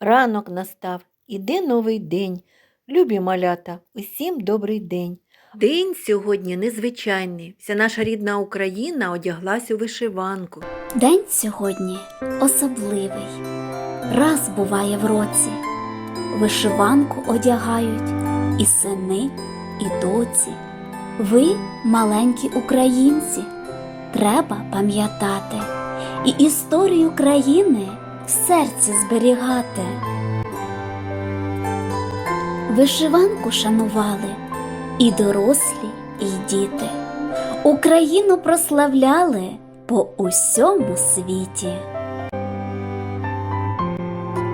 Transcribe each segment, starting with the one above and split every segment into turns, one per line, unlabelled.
Ранок настав, іде новий день. Любі малята, усім добрий день. День сьогодні незвичайний. Вся наша рідна Україна одяглась у вишиванку.
День сьогодні особливий. Раз буває в році. Вишиванку одягають і сини, і доці. Ви, маленькі українці, треба пам'ятати і історію країни в серці зберігати. Вишиванку шанували і дорослі, і діти. Україну прославляли по усьому світі.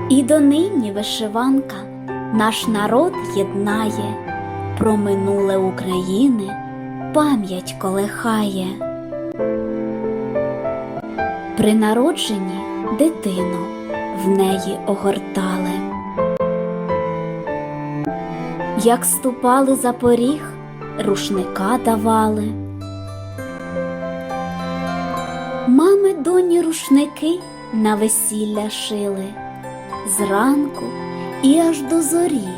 І донині вишиванка наш народ єднає, про минуле України пам'ять колихає. При народженні дитину в неї огортали. Як ступали за поріг, рушника давали. Мами доні рушники на весілля шили, зранку і аж до зорі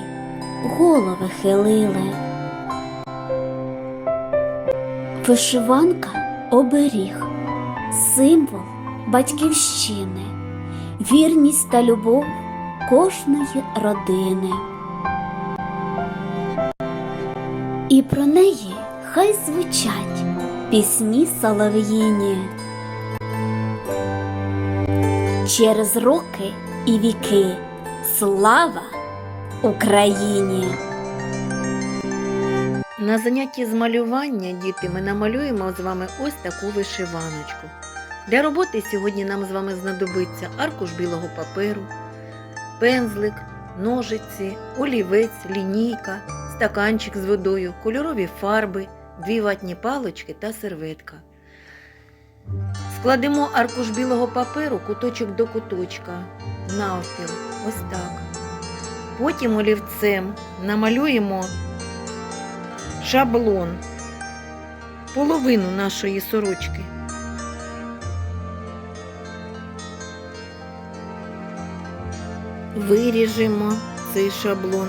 голови хилили. Вишиванка оберіг, символ батьківщини, вірність та любов кожної родини. І про неї хай звучать пісні солов'їні. Через роки і віки слава Україні!
На занятті з малювання, діти, ми намалюємо з вами ось таку вишиваночку. Для роботи сьогодні нам з вами знадобиться аркуш білого паперу, пензлик, ножиці, олівець, лінійка, стаканчик з водою, кольорові фарби, дві ватні палочки та серветка. Складемо аркуш білого паперу куточок до куточка, навпіл, ось так. Потім олівцем намалюємо шаблон, половину нашої сорочки. Виріжемо цей шаблон.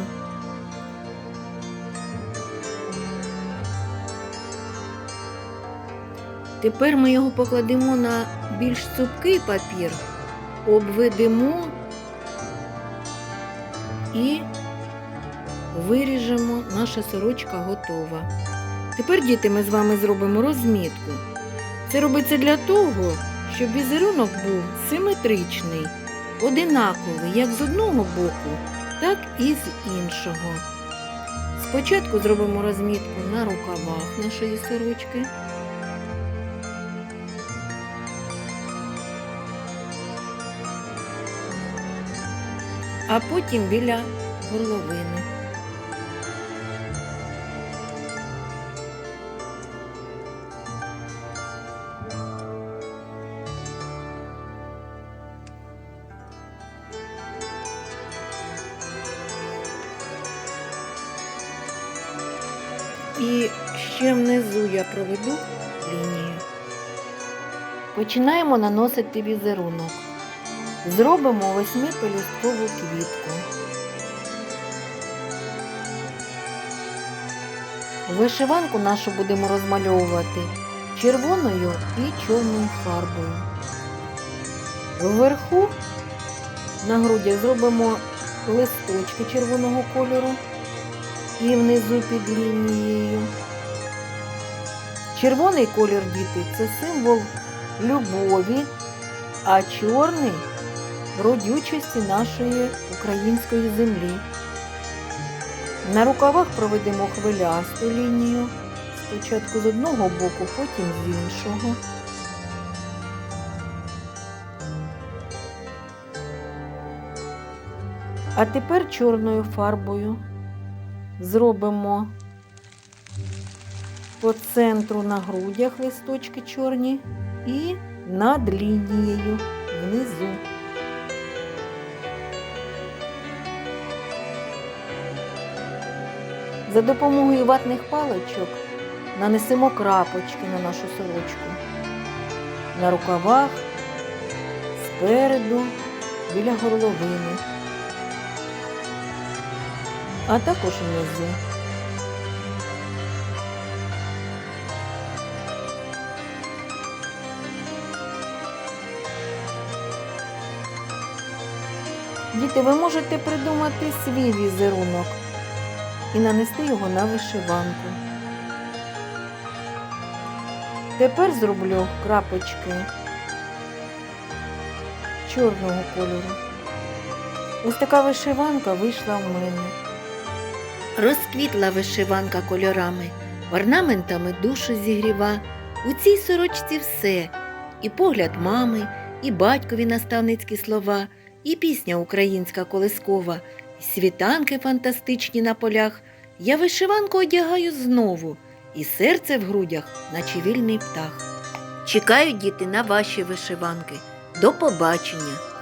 Тепер ми його покладемо на більш цупкий папір, обведемо і виріжемо. Наша сорочка готова. Тепер, діти, ми з вами зробимо розмітку. Це робиться для того, щоб візерунок був симетричний, одинаковий як з одного боку, так і з іншого. Спочатку зробимо розмітку на рукавах нашої сорочки. А потім біля горловини. І ще внизу я проведу лінію. Починаємо наносити візерунок. Зробимо восьмипелюсткову квітку. Вишиванку нашу будемо розмальовувати червоною і чорною фарбою. Вверху на грудях зробимо листочки червоного кольору і внизу під лінією. Червоний колір діти це символ любові, а чорний родючості нашої української землі. На рукавах проведемо хвилясту лінію, спочатку з одного боку, потім з іншого. А тепер чорною фарбою зробимо по центру на грудях листочки чорні і над лінією внизу. За допомогою ватних паличок нанесемо крапочки на нашу сорочку. На рукавах, спереду, біля горловини. А також внизу. Діти, ви можете придумати свій візерунок і нанести його на вишиванку. Тепер зроблю крапочки чорного кольору. Ось така вишиванка вийшла в мене. Розквітла вишиванка кольорами, орнаментами душу зігріва. У цій сорочці все. І погляд мами, і батькові наставницькі слова, і пісня українська колискова, і світанки фантастичні на полях. Я вишиванку одягаю знову, і серце в грудях, наче вільний птах. Чекаю, діти, на ваші вишиванки. До побачення!